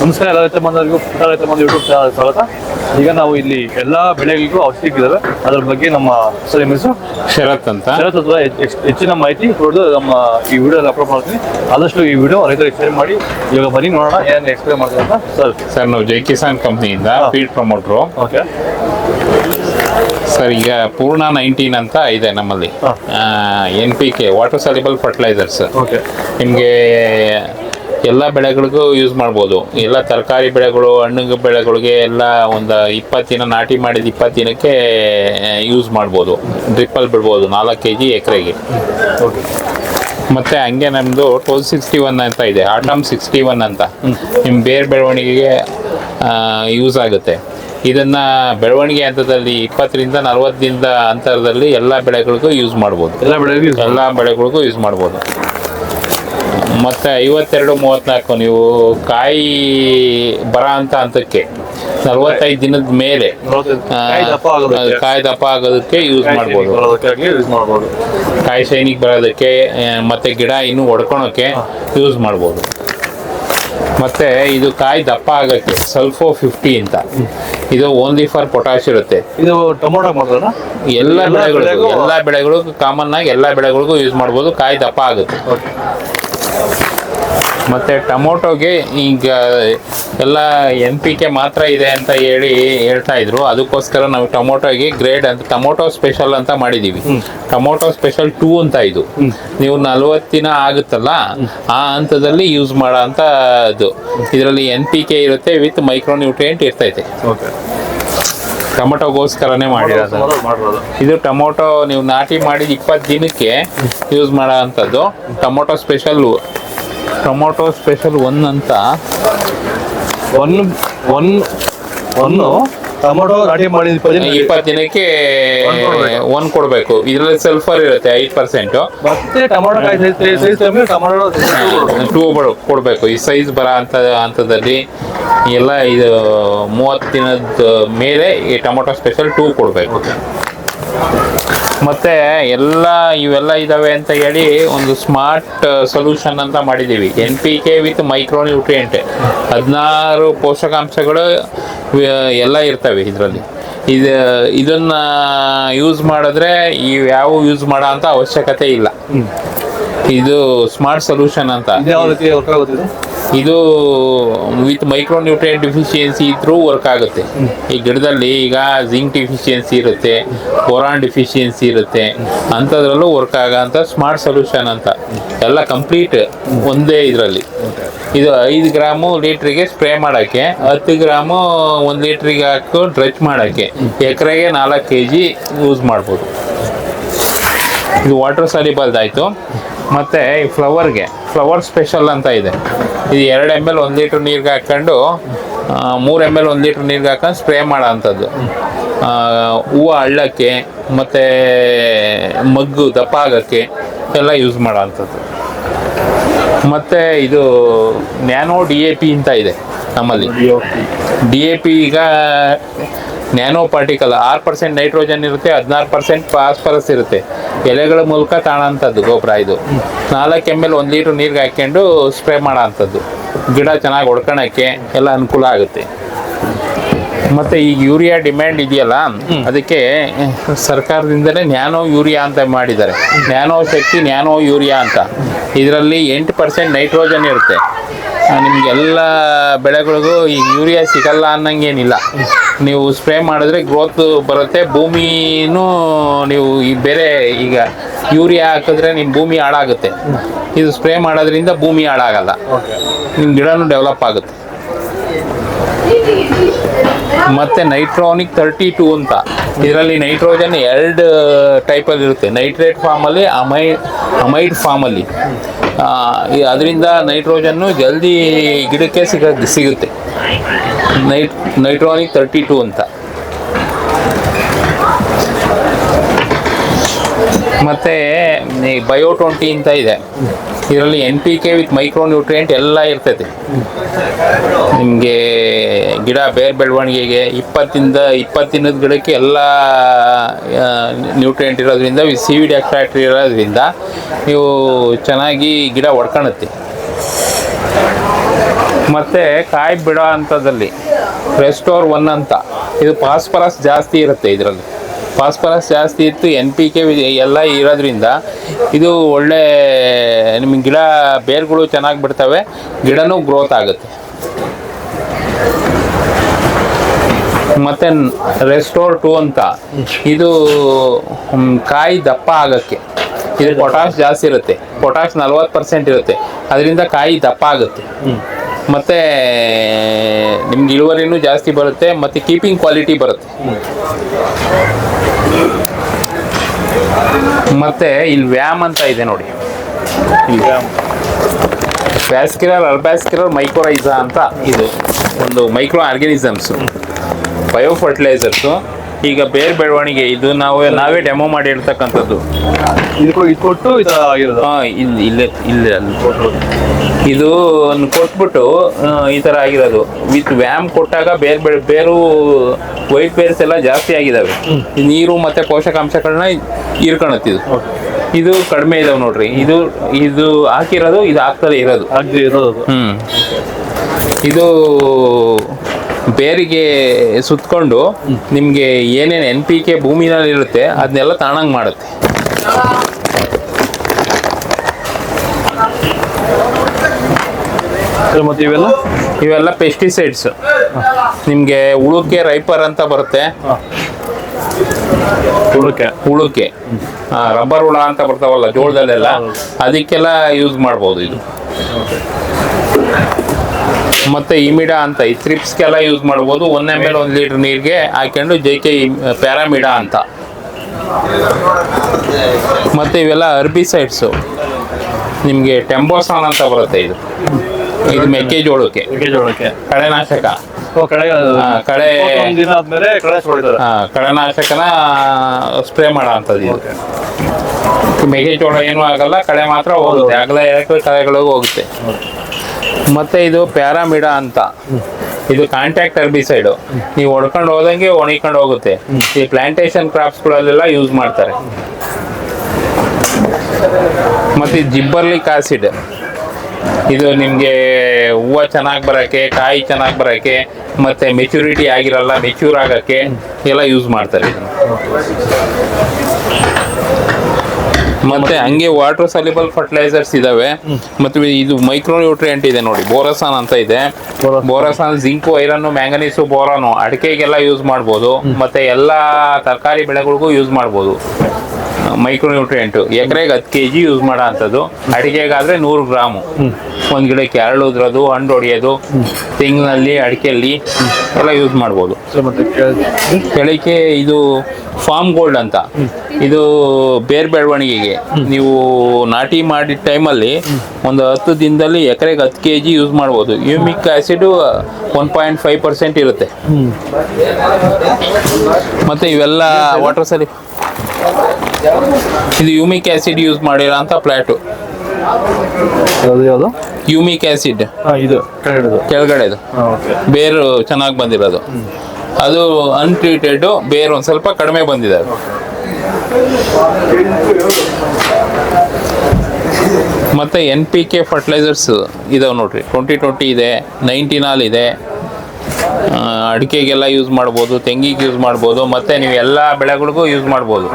ನಮಸ್ಕಾರ ಎಲ್ಲ ರೈತ ಬಂದವರಿಗೂ ಪುಟ್ಟ ರೈತ ಬಂದ ಯೂಟ್ಯೂಬ್ ಚಾನಲ್ ಸ್ವಾಗತ. ಈಗ ನಾವು ಇಲ್ಲಿ ಎಲ್ಲಾ ಬೆಳೆಗಳಿಗೂ ಔಷಧಿ ಇದ್ದಾವೆ ಅದ್ರ ಬಗ್ಗೆ ನಮ್ಮ ಸರ್ ಹೆಸರು? ಶರತ್ ಅಂತ. ಶರತ್ ಅಥವಾ ಹೆಚ್- ಹೆಚ್- ಹೆಚ್ಚಿನ ಮಾಹಿತಿ ಕೊಡೋದು ನಮ್ಮ ಈ ವಿಡಿಯೋ ಅಪ್ಲೋಡ್ ಮಾಡ್ತೀನಿ. ಆದಷ್ಟು ಈ ವಿಡಿಯೋ ರೈತರಿಗೆ ಶೇರ್ ಮಾಡಿ ಇವಾಗ ಬನ್ನಿ ನೋಡೋಣ ಏನ್ ಎಕ್ಸ್ಪ್ಲೇನ್ ಮಾಡ್ತಾರೆ ಅಂತ. ಸರ್. ಸರ್ ನಾವು ಜೈ ಕಿಸಾನ್ ಕಂಪ್ನಿಯಿಂದ. ಫೀಡ್ ಪ್ರಮೋಟ್ರು ಓಕೆ ಸರ್ ಈಗ ಪೂರ್ಣ ನೈನ್ಟೀನ್ ಅಂತ ಇದೆ ನಮ್ಮಲ್ಲಿ. N P K water soluble fertilisers okay ನಿಮಗೆ ಎಲ್ಲ ಬೆಳೆಗಳಿಗೂ ಯೂಸ್ ಮಾಡ್ಬೋದು. ಎಲ್ಲ ತರಕಾರಿ ಬೆಳೆಗಳು ಹಣ್ಣು ಬೆಳೆಗಳಿಗೆ ಎಲ್ಲ ಒಂದು ಇಪ್ಪತ್ತು ದಿನ ನಾಟಿ ಮಾಡಿದ ಇಪ್ಪತ್ತು ದಿನಕ್ಕೆ ಯೂಸ್ ಮಾಡ್ಬೋದು. ಡ್ರಿಪ್ಪಲ್ಲಿ ಬಿಡ್ಬೋದು ನಾಲ್ಕು ಕೆ ಜಿ ಎಕರೆಗೆ. ಓಕೆ ಮತ್ತೆ ಹಂಗೆ ನಮ್ಮದು ಟ್ವೆಲ್ ಸಿಕ್ಸ್ಟಿ ಒನ್ ಅಂತ ಇದೆ ಆಟಮ್ ಸಿಕ್ಸ್ಟಿ ಒನ್ ಅಂತ. ನಿಮ್ಮ ಬೇರೆ ಬೆಳವಣಿಗೆಗೆ ಯೂಸ್ ಆಗುತ್ತೆ. ಇದನ್ನು ಬೆಳವಣಿಗೆ ಹಂತದಲ್ಲಿ ಇಪ್ಪತ್ತರಿಂದ ನಲವತ್ತು ದಿನದ ಅಂತರದಲ್ಲಿ ಎಲ್ಲ ಬೆಳೆಗಳಿಗೂ ಯೂಸ್ ಮಾಡ್ಬೋದು. ಎಲ್ಲ ಬೆಳೆಗಳಿಗೂ ಎಲ್ಲ ಬೆಳೆಗಳಿಗೂ ಯೂಸ್ ಮಾಡ್ಬೋದು. ಮತ್ತೆ ಐವತ್ತೆರಡು ಮೂವತ್ನಾಲ್ಕು ನೀವು ಕಾಯಿ ಬರ ಅಂತ ಹಂತಕ್ಕೆ ನಲವತ್ತೈದು ದಿನದ ಮೇಲೆ. ಕಾಯಿ ದಪ್ಪ ಆಗೋದಕ್ಕೆ. ಯೂಸ್ ಮಾಡ್ಬೋದು. ಕಾಯಿ ಶೈನಿಗೆ ಬರೋದಕ್ಕೆ ಮತ್ತು ಗಿಡ ಇನ್ನೂ ಒಡ್ಕೊಳಕ್ಕೆ ಯೂಸ್ ಮಾಡ್ಬೋದು. ಮತ್ತೆ ಇದು ಕಾಯಿ ದಪ್ಪ ಆಗಕ್ಕೆ ಸಲ್ಫೋ ಫಿಫ್ಟಿ ಅಂತ. ಇದು ಓನ್ಲಿ ಫಾರ್ ಪೊಟ್ಯಾಶ್ ಇರುತ್ತೆ. ಇದು ಟೊಮೊಟೊ ಮಾಡೋಣ ಎಲ್ಲ ಬೆಳೆಗಳಿಗೂ ಬೆಳೆಗೂ- ಎಲ್ಲ ಬೆಳೆಗಳಿಗೂ ಕಾಮನ್ ಆಗಿ ಎಲ್ಲ ಬೆಳೆಗಳಿಗೂ ಯೂಸ್ ಮಾಡ್ಬೋದು. ಕಾಯಿ ದಪ್ಪ ಆಗುತ್ತೆ. ಮತ್ತೆ ಟೊಮೊಟೊಗೆ ಈಗ ಎಲ್ಲ ಎನ್ ಪಿ ಕೆ ಮಾತ್ರ ಇದೆ ಅಂತ ಹೇಳಿ ಹೇಳ್ತಾ ಇದ್ರು. ಅದಕ್ಕೋಸ್ಕರ ನಾವು ಟೊಮೊಟೊಗೆ ಗ್ರೇಡ್ ಅಂತ ಟೊಮೊಟೊ ಸ್ಪೆಷಲ್ ಅಂತ ಮಾಡಿದೀವಿ. ಟೊಮೊಟೊ ಸ್ಪೆಷಲ್ ಟೂ ಅಂತ ಇದು. ನೀವು ನಲ್ವತ್ತು ದಿನ ಆಗುತ್ತಲ್ಲ ಆ ಹಂತದಲ್ಲಿ ಯೂಸ್ ಮಾಡೋ ಅಂತ ಅದು ಇದರಲ್ಲಿ ಎನ್ ಪಿ ಕೆ ಇರುತ್ತೆ ವಿತ್ ಮೈಕ್ರೋ ನ್ಯೂಟ್ರಿಯೆಂಟ್ ಇರ್ತೈತೆ ಟೊಮೊಟೊಗೋಸ್ಕರನೇ ಮಾಡಿರೋದು. ಇದು ಟೊಮೊಟೊ ನೀವು ನಾಟಿ ಮಾಡಿದ ಇಪ್ಪತ್ತು ದಿನಕ್ಕೆ ಯೂಸ್ ಮಾಡೋ ಅಂಥದ್ದು. Tomato special tomato special one ಅಂತ. ಒನ್ ಒನ್ ಒಂದು ಟೊಮೊಟೊ ರೆಡಿ ಮಾಡಿದ ಇಪ್ಪತ್ತು ದಿನ ಇಪ್ಪತ್ತು ದಿನಕ್ಕೆ ಒನ್ ಕೊಡಬೇಕು. ಇದರಲ್ಲಿ ಸಲ್ಫರ್ ಇರುತ್ತೆ ಐದು ಪರ್ಸೆಂಟ್ ಮತ್ತೆ ಟೊಮೊಟೊ ಟೊಮೊಟೊ ಟೂ ಕೊಡಬೇಕು. ಈ ಸೈಜ್ ಬರೋ ಅಂತ ಹಂತದಲ್ಲಿ ಎಲ್ಲ ಇದು ಮೂವತ್ತು ದಿನದ ಮೇಲೆ ಈ ಟೊಮೊಟೊ ಸ್ಪೆಷಲ್ ಟೂ ಕೊಡಬೇಕು. ಮತ್ತೆ ಎಲ್ಲ ಇವೆಲ್ಲ ಇದಾವೆ ಅಂತ ಹೇಳಿ ಒಂದು ಸ್ಮಾರ್ಟ್ ಸೊಲ್ಯೂಷನ್ ಅಂತ ಮಾಡಿದ್ದೀವಿ. N P K with micro nutrient ಹದಿನಾರು ಪೋಷಕಾಂಶಗಳು ಎಲ್ಲ ಇರ್ತವೆ ಇದರಲ್ಲಿ. ಇದು, ಇದನ್ನ ಯೂಸ್ ಮಾಡಿದ್ರೆ ಇವು ಯಾವ ಯೂಸ್ ಮಾಡೋ ಅಂತ ಅವಶ್ಯಕತೆ ಇಲ್ಲ. ಇದು ಸ್ಮಾರ್ಟ್ ಸೊಲ್ಯೂಷನ್ ಅಂತ. ಇದು ವಿತ್ ಮೈಕ್ರೋ ನ್ಯೂಟ್ರಿಯೆಂಟ್ ಡಿಫಿಷಿಯನ್ಸಿ ಇದ್ರೂ ವರ್ಕ್ ಆಗುತ್ತೆ. ಈ ಗಿಡದಲ್ಲಿ ಈಗ ಜಿಂಕ್ ಡಿಫಿಷಿಯನ್ಸಿ ಇರುತ್ತೆ ಕೊರಾನ್ ಡಿಫಿಷಿಯನ್ಸಿ ಇರುತ್ತೆ ಅಂಥದ್ರಲ್ಲೂ ವರ್ಕ್ ಆಗೋಂಥ ಸ್ಮಾರ್ಟ್ ಸೊಲ್ಯೂಷನ್ ಅಂತ. ಎಲ್ಲ ಕಂಪ್ಲೀಟ್ ಒಂದೇ ಇದರಲ್ಲಿ. ಇದು ಐದು ಗ್ರಾಮು ಲೀಟ್ರಿಗೆ ಸ್ಪ್ರೇ ಮಾಡೋಕ್ಕೆ ಹತ್ತು ಗ್ರಾಮು ಒಂದು ಲೀಟ್ರಿಗೆ ಹಾಕಿ ಡ್ರೆಚ್ ಮಾಡೋಕ್ಕೆ ಎಕರೆಗೆ ನಾಲ್ಕು ಕೆ ಜಿ ಯೂಸ್ ಮಾಡ್ಬೋದು. ಇದು ವಾಟರ್ ಸಾಲಿಬಲ್ದಾಯಿತು ಮತ್ತು ಈ ಫ್ಲವರ್ಗೆ ಫ್ಲವರ್ ಸ್ಪೆಷಲ್ ಅಂತ ಇದೆ. ಇದು ಎರಡು ಎಂ ಎಲ್ ಒಂದು ಲೀಟ್ರ್ ನೀರಿಗೆ ಹಾಕ್ಕೊಂಡು ಮೂರು ಎಂ ಎಲ್ ಒಂದು ಲೀಟ್ರ್ ನೀರಿಗೆ ಹಾಕೊಂಡು ಸ್ಪ್ರೇ ಮಾಡೋ ಅಂಥದ್ದು ಹೂವು ಅಳ್ಳಕ್ಕೆ ಮತ್ತು ಮಗ್ಗು ದಪ್ಪ ಆಗೋಕ್ಕೆ ಎಲ್ಲ ಯೂಸ್ ಮಾಡೋ ಅಂಥದ್ದು ಮತ್ತು ಇದು ನ್ಯಾನೋ ಡಿ ಎ ಪಿ ಅಂತ ಇದೆ ನಮ್ಮಲ್ಲಿ. ಡಿ ಎ ಪಿ ಈಗ ನ್ಯಾನೋ ಪಾರ್ಟಿಕಲ್ ಆರು ಪರ್ಸೆಂಟ್ ನೈಟ್ರೋಜನ್ ಇರುತ್ತೆ ಹದಿನಾರು ಪರ್ಸೆಂಟ್ ಫಾಸ್ಫರಸ್ ಇರುತ್ತೆ. ಎಲೆಗಳ ಮೂಲಕ ತಾಣೋಂಥದ್ದು ಗೊಬ್ಬರ ಇದು. ನಾಲ್ಕು ಎಂ ಎಲ್ ಒಂದು ಲೀಟ್ರ್ ನೀರಿಗೆ ಹಾಕ್ಕೊಂಡು ಸ್ಪ್ರೇ ಮಾಡೋ ಅಂಥದ್ದು ಗಿಡ ಚೆನ್ನಾಗಿ ಹೊಡ್ಕೊಳಕ್ಕೆ ಎಲ್ಲ ಅನುಕೂಲ ಆಗುತ್ತೆ. ಮತ್ತು ಈಗ ಯೂರಿಯಾ ಡಿಮ್ಯಾಂಡ್ ಇದೆಯಲ್ಲ ಅದಕ್ಕೆ ಸರ್ಕಾರದಿಂದಲೇ ನ್ಯಾನೋ ಯೂರಿಯಾ ಅಂತ ಮಾಡಿದ್ದಾರೆ. ನ್ಯಾನೋ ಶಕ್ತಿ ನ್ಯಾನೋ ಯೂರಿಯಾ ಅಂತ. ಇದರಲ್ಲಿ ಎಂಟು ಪರ್ಸೆಂಟ್ ನೈಟ್ರೋಜನ್ ಇರುತ್ತೆ. ನಿಮ್ಗೆಲ್ಲ ಬೆಳೆಗಳಿಗೂ ಈ ಯೂರಿಯಾ ಸಿಗಲ್ಲ ಅನ್ನಂಗೇನಿಲ್ಲ. ನೀವು ಸ್ಪ್ರೇ ಮಾಡಿದ್ರೆ ಗ್ರೋತ್ ಬರುತ್ತೆ ಭೂಮಿನೂ ನೀವು ಈ ಬೇರೆ ಈಗ ಯೂರಿಯಾ ಹಾಕಿದ್ರೆ ನಿಮ್ಮ ಭೂಮಿ ಹಾಳಾಗುತ್ತೆ. ಇದು ಸ್ಪ್ರೇ ಮಾಡೋದ್ರಿಂದ ಭೂಮಿ ಹಾಳಾಗಲ್ಲ. ನಿಮ್ಮ ಗಿಡನೂ ಡೆವಲಪ್ ಆಗುತ್ತೆ. ಮತ್ತೆ ನೈಟ್ರೋನಿಕ್ ತರ್ಟಿ ಟೂ ಅಂತ. ಇದರಲ್ಲಿ ನೈಟ್ರೋಜನ್ ಎರಡು ಟೈಪಲ್ಲಿ ಇರುತ್ತೆ. ನೈಟ್ರೇಟ್ ಫಾರ್ಮಲ್ಲಿ ಅಮೈ ಅಮೈಡ್ ಫಾರ್ಮಲ್ಲಿ ಅದರಿಂದ ನೈಟ್ರೋಜನ್ನು ಜಲ್ದಿ ಗಿಡಕ್ಕೆ ಸಿಗ, ಸಿಗುತ್ತೆ. ನೈಟ್, ನೈಟ್ರೋನಿಕ್ ತರ್ಟಿ ಟು ಅಂತ. ಮತ್ತು ಬಯೋ ಟ್ವೆಂಟಿ ಅಂತ ಇದೆ. ಇದರಲ್ಲಿ N P K with micro nutrient ಎಲ್ಲ ಇರ್ತೈತಿ. ನಿಮಗೆ ಗಿಡ ಬೇರೆ ಬೆಳವಣಿಗೆಗೆ ಇಪ್ಪತ್ತಿಂದ ಇಪ್ಪತ್ತಿನದ ಗಿಡಕ್ಕೆ ಎಲ್ಲ ನ್ಯೂಟ್ರಿಯೆಂಟ್ ಇರೋದ್ರಿಂದ ಸಿ ವಿ ಡಿ ಫ್ಯಾಕ್ಟ್ರಿ ಇರೋದ್ರಿಂದ ನೀವು ಚೆನ್ನಾಗಿ ಗಿಡ ಒಡ್ಕೊಳತ್ತಿ ಮತ್ತು ಕಾಯಿ ಬಿಡೋ ಅಂಥದ್ದಲ್ಲಿ ರೆಸ್ಟೋರ್ ಒನ್ ಅಂತ. ಇದು ಫಾಸ್ಫರಸ್ ಜಾಸ್ತಿ ಇರುತ್ತೆ ಇದರಲ್ಲಿ. ಫಾಸ್ಫರಸ್ ಜಾಸ್ತಿ ಇತ್ತು ಎನ್ ಪಿ ಕೆ ಎಲ್ಲ ಇರೋದ್ರಿಂದ ಇದು ಒಳ್ಳೆ, ನಿಮಗೆ ಗಿಡ ಬೇರುಗಳು ಚೆನ್ನಾಗಿ ಬಿಡ್ತವೆ, ಗಿಡನೂ ಗ್ರೋತ್ ಆಗುತ್ತೆ. ಮತ್ತು ರೆಸ್ಟೋರ್ ಟು ಅಂತ, ಇದು ಕಾಯಿ ದಪ್ಪ ಆಗೋಕ್ಕೆ. ಇದು ಪೊಟಾಶ್ ಜಾಸ್ತಿ ಇರುತ್ತೆ ಪೊಟಾಶ್ ನಲ್ವತ್ತು ಪರ್ಸೆಂಟ್ ಇರುತ್ತೆ, ಅದರಿಂದ ಕಾಯಿ ದಪ್ಪ ಆಗುತ್ತೆ. ಮತ್ತು, ನಿಮ್ಗೆ ಇಳುವರಿನೂ ಜಾಸ್ತಿ ಬರುತ್ತೆ, ಮತ್ತು ಕೀಪಿಂಗ್ ಕ್ವಾಲಿಟಿ ಬರುತ್ತೆ. ಮತ್ತೆ ಇಲ್ಲಿ ವ್ಯಾಮ್ ಅಂತ ಇದೆ ನೋಡಿ. ಬ್ಯಾಸ್ಕಿರಲ್ ಅಲ್ಬ್ಯಾಸ್ಕಿರಲ್ ಮೈಕ್ರೋರೈಸಾ ಅಂತ ಇದು. ಒಂದು ಮೈಕ್ರೋ ಆರ್ಗ್ಯಾನಿಸಮ್ಸು ಬಯೋ ಫರ್ಟಿಲೈಸರ್ಸು ಈಗ ಬೇರೆ ಬೆಳವಣಿಗೆ ಇದು ನಾವು ನಾವೇ ಡೆಮೋ ಕೊ- ಇದು ಕೊಟ್ಟು ಈ ತರ ಆಗಿರೋದು ಹಾಂ ಇಲ್ಲಿ ಇಲ್ಲೇ ಇದು ಒಂದು ಕೊಟ್ಬಿಟ್ಟು ಈ ಥರ ಆಗಿರೋದು. ವಿತ್ ವ್ಯಾಮ್ ಕೊಟ್ಟಾಗ ಬೇರೆ ಬೇರೆ ಬೇರು ವೈಟ್ ಬೇರ್ಸ್ ಎಲ್ಲ ಜಾಸ್ತಿ ಆಗಿದಾವೆ. ನೀರು ಮತ್ತೆ ಪೋಷಕಾಂಶಗಳನ್ನ ಹೀರ್ಕೊಳತ್ತಿದು ಇದು. ಕಡಿಮೆ ಇದಾವೆ ನೋಡ್ರಿ. ಇದು ಇದು ಹಾಕಿರೋದು ಇದು ಆಗ್ತದೆ ಇರೋದು. ಹ್ಮ್. ಇದು ಬೇರಿಗೆ ಸುತ್ತಕೊಂಡು ನಿಮಗೆ ಏನೇನು ಎನ್ ಪಿ ಕೆ ಭೂಮಿನಲ್ಲಿ ಇರುತ್ತೆ ಅದನ್ನೆಲ್ಲ ತಾಣಂಗೆ ಮಾಡುತ್ತೆ. ಮತ್ತು ಇವೆಲ್ಲ? ಇವೆಲ್ಲ ಪೆಸ್ಟಿಸೈಡ್ಸ್ ನಿಮಗೆ ಉಳುಕೆ ರೈಪರ್ ಅಂತ ಬರುತ್ತೆ. ಉಳುಕೆ. ಉಳುಕೆ. ರಬ್ಬರ್ ಹುಳ ಅಂತ ಬರ್ತಾವಲ್ಲ ಜೋಳದಲ್ಲೆಲ್ಲ ಅದಕ್ಕೆಲ್ಲ ಯೂಸ್ ಮಾಡ್ಬೋದು ಇದು. ಮತ್ತೆ ಇಮಿಡಾ ಅಂತ ಈ ಥ್ರಿಪ್ಸ್ಗೆಲ್ಲ ಯೂಸ್ ಮಾಡ್ಬೋದು. ಒಂದೇ ಮೇಲೆ ಒಂದು ಲೀಟರ್ ನೀರಿಗೆ ಹಾಕೊಂಡು ಜೆ ಕೆ ಪ್ಯಾರಾಮಿಡಾ ಅಂತ. ಮತ್ತೆ ಇವೆಲ್ಲ ಅರ್ಬಿ ಸೈಡ್ಸು ನಿಮಗೆ ಟೆಂಬೋಸಾನ್ ಅಂತ ಬರುತ್ತೆ ಇದು. ಇದು ಮೆಕ್ಕೆಜೋಳಕ್ಕೆ. ಮೆಕ್ಕೆಜೋಳಕ್ಕೆ. ಕಳೆನಾಶಕ. ಕಳೆ ಕಳೆನಾಶಕನ ಸ್ಪ್ರೇ ಮಾಡೋ ಅಂಥದ್ದು ಇದು ಮೆಕ್ಕೆಜೋಳ ಏನೂ ಆಗಲ್ಲ ಕಳೆ ಮಾತ್ರ ಹೋಗುತ್ತೆ. ಆಗಲೇ ಎರಡು ಕಳೆಗಳಿಗೂ ಹೋಗುತ್ತೆ. ಮತ್ತೆ ಇದು ಪ್ಯಾರಾಮಿಡಾ ಅಂತ. ಇದು ಕಾಂಟ್ಯಾಕ್ಟ್ ಅರ್ಬಿಸೈಡು ನೀವು ಹೊಡ್ಕೊಂಡು ಹೋದಂಗೆ ಒಣಗಿಕೊಂಡು ಹೋಗುತ್ತೆ. ಈ ಪ್ಲಾಂಟೇಶನ್ ಕ್ರಾಪ್ಸ್ಗಳಲ್ಲೆಲ್ಲ ಯೂಸ್ ಮಾಡ್ತಾರೆ. ಮತ್ತೆ ಜಿಬ್ಬರ್ಲಿಕ್ ಆಸಿಡ್ ಇದು ನಿಮಗೆ ಹೂವು ಚೆನ್ನಾಗಿ ಬರೋಕ್ಕೆ, ಕಾಯಿ ಚೆನ್ನಾಗಿ ಬರೋಕ್ಕೆ, ಮತ್ತೆ ಮೆಚುರಿಟಿ ಆಗಿರಲ್ಲ ಮೆಚೂರ್ ಆಗೋಕ್ಕೆ ಎಲ್ಲ ಯೂಸ್ ಮಾಡ್ತಾರೆ ಮತ್ತೆ ಹಂಗೆ ವಾಟರ್ ಸಲ್ಯೂಬಲ್ ಫರ್ಟಿಲೈಸರ್ಸ್ ಇದಾವೆ. ಮತ್ತೆ ಇದು ಮೈಕ್ರೋ ನ್ಯೂಟ್ರಿಯೆಂಟ್ ಇದೆ ನೋಡಿ ಬೋರಸಾನ್ ಅಂತ ಇದೆ. ಬೋರಸಾನ್. Zinc zinc iron manganese boron ಅಡಿಕೆಗೆಲ್ಲ use ಮಾಡ್ಬೋದು. ಮತ್ತೆ ಎಲ್ಲಾ ತರಕಾರಿ ಬೆಳೆಗಳಿಗೂ ಯೂಸ್ ಮಾಡ್ಬೋದು. ಮೈಕ್ರೋ ನ್ಯೂಟ್ರಿಯೆಂಟು ಎಕರೆಗೆ ಹತ್ತು ಕೆ ಜಿ ಯೂಸ್ ಮಾಡೋ ಅಂಥದ್ದು ಅಡಿಕೆಗಾದ್ರೆ ನೂರು ಗ್ರಾಮು. ಒಂದು ಗಿಡಕ್ಕೆ ಎರಡು ಉದ್ರೋದು ಹಣ್ಣು ಹೊಡೆಯೋದು ತೆಂಗಿನಲ್ಲಿ ಅಡಿಕೆಯಲ್ಲಿ ಎಲ್ಲ ಯೂಸ್ ಮಾಡ್ಬೋದು. ಸರ್, ಕೆಳಕ್ಕೆ ಇದು ಫಾರ್ಮ್ ಗೋಲ್ಡ್ ಅಂತ. ಇದು ಬೇರ್ ಬೆಳವಣಿಗೆಗೆ. ನೀವು ನಾಟಿ ಮಾಡಿದ ಟೈಮಲ್ಲಿ ಒಂದು ಹತ್ತು ದಿನದಲ್ಲಿ ಎಕರೆಗೆ ಹತ್ತು ಕೆ ಜಿ ಯೂಸ್ ಮಾಡ್ಬೋದು. Humic acid one point five percent ಇರುತ್ತೆ. ಮತ್ತು ಇವೆಲ್ಲ ವಾಟರ್ ಸಲಿ ಇದು ಯೂಮಿಕ್ ಆಸಿಡ್ ಯೂಸ್ ಮಾಡಿರೋ ಅಂತ ಪ್ಲಾಟು. ಯಾವ್ದು ಯಾವುದು? ಯೂಮಿಕ್ ಆ್ಯಸಿಡ್ ಹಾ ಇದು ಕೆಳಗಡೆದು. ಬೇರು ಚೆನ್ನಾಗಿ ಬಂದಿರೋದು. ಅದು ಅನ್ಟ್ರೀಟೆಡ್ ಬೇರು ಒಂದು ಸ್ವಲ್ಪ ಕಡಿಮೆ ಬಂದಿದೆ ಅದು. ಮತ್ತೆ ಎನ್ ಪಿ ಕೆ ಫರ್ಟಿಲೈಸರ್ಸ್ ಇದಾವೆ ನೋಡ್ರಿ. ಟ್ವೆಂಟಿ ಟ್ವೆಂಟಿ ಇದೆ ನೈಂಟಿನಾಲ್ ಇದೆ. ಅಡಿಕೆಗೆಲ್ಲ ಯೂಸ್ ಮಾಡ್ಬೋದು ತೆಂಗಿಗೆ ಯೂಸ್ ಮಾಡ್ಬೋದು ಮತ್ತೆ ನೀವು ಎಲ್ಲ ಬೆಳೆಗಳಿಗೂ ಯೂಸ್ ಮಾಡ್ಬೋದು.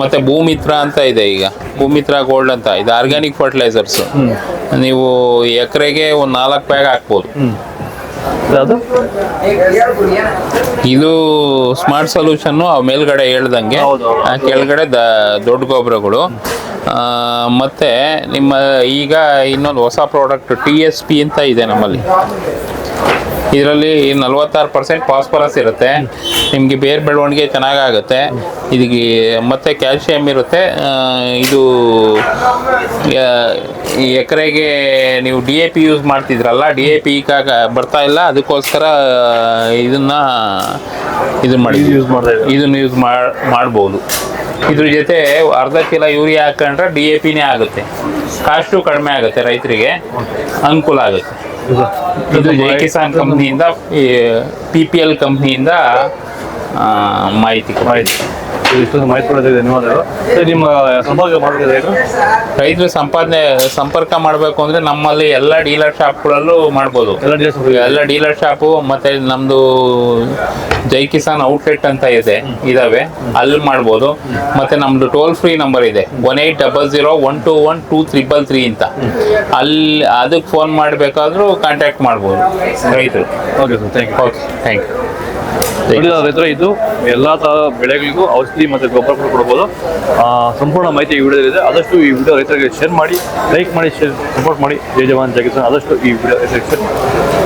ಮತ್ತೆ ಭೂಮಿತ್ರ ಅಂತ ಇದೆ ಈಗ. ಭೂಮಿತ್ರ ಗೋಲ್ಡ್ ಅಂತ. ಇದು ಆರ್ಗ್ಯಾನಿಕ್ ಫರ್ಟಿಲೈಸರ್ಸ್ ನೀವು ಎಕರೆಗೆ ಒಂದು ನಾಲ್ಕು ಬ್ಯಾಗ್ ಹಾಕ್ಬೋದು. ಇದು ಸ್ಮಾರ್ಟ್ ಸೊಲ್ಯೂಷನ್ನು ಅವ್ ಮೇಲ್ಗಡೆ ಹೇಳ್ದಂಗೆ. ಕೆಳಗಡೆ ದ ದೊಡ್ಡ ಗೊಬ್ಬರಗಳು. ಮತ್ತೆ ನಿಮ್ಮ ಈಗ ಇನ್ನೊಂದು ಹೊಸ ಪ್ರಾಡಕ್ಟ್ ಟಿ ಎಸ್ ಪಿ ಅಂತ ಇದೆ ನಮ್ಮಲ್ಲಿ. ಇದರಲ್ಲಿ ನಲವತ್ತಾರು ಪರ್ಸೆಂಟ್ ಫಾಸ್ಫರಸ್ ಇರುತ್ತೆ. ನಿಮಗೆ ಬೇರ್ ಬೆಳವಣಿಗೆ ಚೆನ್ನಾಗಾಗುತ್ತೆ. ಇದಕ್ಕೆ ಮತ್ತೆ ಕ್ಯಾಲ್ಶಿಯಂ ಇರುತ್ತೆ. ಇದು ಈ ಎಕರೆಗೆ ನೀವು ಡಿ ಎ ಪಿ ಯೂಸ್ ಮಾಡ್ತಿದ್ರಲ್ಲ ಡಿ ಎ ಪಿ ಈಗ ಬರ್ತಾ ಇಲ್ಲ. ಅದಕ್ಕೋಸ್ಕರ ಇದನ್ನ ಇದನ್ನ ಮಾಡಿ ಯೂಸ್ ಮಾಡ್ತಾ ಇದನ್ನು ಇದನ್ನ ಯೂಸ್ ಮಾಡ್ಬೋದು. ಇದ್ರ ಜೊತೆ ಅರ್ಧ ಕಿಲೋ ಯೂರಿಯಾ ಹಾಕೊಂಡ್ರೆ ಡಿ ಎ ಪಿನೇ ಆಗುತ್ತೆ. ಕಾಸ್ಟು ಕಡಿಮೆ ಆಗುತ್ತೆ ರೈತರಿಗೆ. ಅನುಕೂಲ ಆಗುತ್ತೆ. ಇದು ಜೈ ಕಿಸಾನ್ ಕಂಪ್ನಿಯಿಂದ ಪಿ ಪಿ ಎಲ್ ಕಂಪ್ನಿಯಿಂದ ಮಾಹಿತಿ ಕೊಡಿ. ಇಷ್ಟೊಂದು ಮಾಹಿತಿ ಧನ್ಯವಾದಗಳು. ಸರ್ ನಿಮ್ಮ ಸಂಪರ್ಕ ಮಾಡ್ತಿದ್ರೆ ರೈತರು ಸಂಪಾದನೆ ಸಂಪರ್ಕ ಮಾಡಬೇಕು ಅಂದ್ರೆ ನಮ್ಮಲ್ಲಿ ಎಲ್ಲ ಡೀಲರ್ ಶಾಪ್ಗಳಲ್ಲೂ ಮಾಡ್ಬೋದು. ಎಲ್ಲ ಡೀಲರ್ಸ್ ಎಲ್ಲ ಡೀಲರ್ ಶಾಪು ಮತ್ತೆ ನಮ್ಮದು ಜೈ ಕಿಸಾನ್ ಔಟ್ಲೆಟ್ ಅಂತ ಇದೆ ಇದಾವೆ. ಅಲ್ಲಿ ಮಾಡ್ಬೋದು. ಮತ್ತೆ ನಮ್ಮದು ಟೋಲ್ ಫ್ರೀ ನಂಬರ್ ಇದೆ one eight double zero one two one two triple three ಅಂತ. ಅಲ್ಲಿ ಅದಕ್ಕೆ ಫೋನ್ ಮಾಡಬೇಕಾದ್ರೂ ಕಾಂಟ್ಯಾಕ್ಟ್ ಮಾಡ್ಬೋದು ರೈತರು. Okay sir thank you okay thank you ರೈತರು ಇದು ಎಲ್ಲ ತರ ಬೆಳೆಗಳಿಗೂ ಔಷಧಿ ಮತ್ತೆ ಗೊಬ್ಬರ ಕೂಡ ಕೊಡ್ಬೋದು. ಸಂಪೂರ್ಣ ಮಾಹಿತಿ ಈ ವಿಡಿಯೋದಲ್ಲಿದೆ ಆದಷ್ಟು ಈ ವಿಡಿಯೋ ರೈತರಿಗೆ ಶೇರ್ ಮಾಡಿ ಲೈಕ್ ಮಾಡಿ ಶೇರ್ ಸಪೋರ್ಟ್ ಮಾಡಿ. ಜೈ ಜವಾನ್, ಜೈ ಆದಷ್ಟು ಈ ವಿಡಿಯೋ ರೈತರಿಗೆ ಶೇರ್ ಮಾಡಿ.